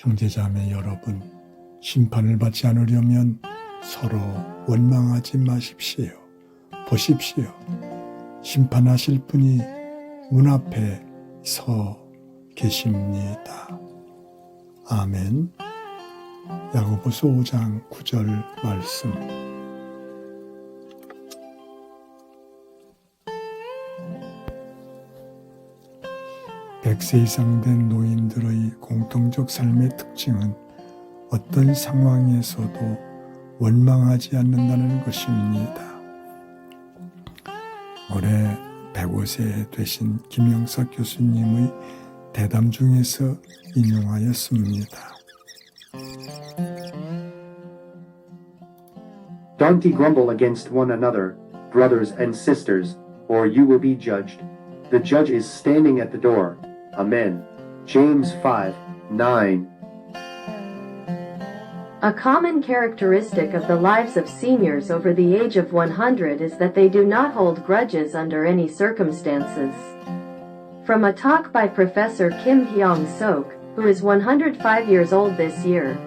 형제자매 여러분, 심판을 받지 않으려면 서로 원망하지 마십시오. 보십시오. 심판하실 분이 문 앞에 서 계십니다. 아멘. 야고보서 5장 9절 말씀. 백세 이상 된 노인들의 공통적 삶의 특징은 어떤 상황에서도 원망하지 않는다는 것입니다. 올해 105세 되신 김영석 교수님의 대담 중에서 인용하였습니다. Don't grumble against one another, brothers and sisters, or you will be judged. The judge is standing at the door. Amen. James 5 9. A common characteristic of the lives of seniors over the age of 100 is that they do not hold grudges under any circumstances. From a talk by Professor Kim Hyong Sok, who is 105 years old this year,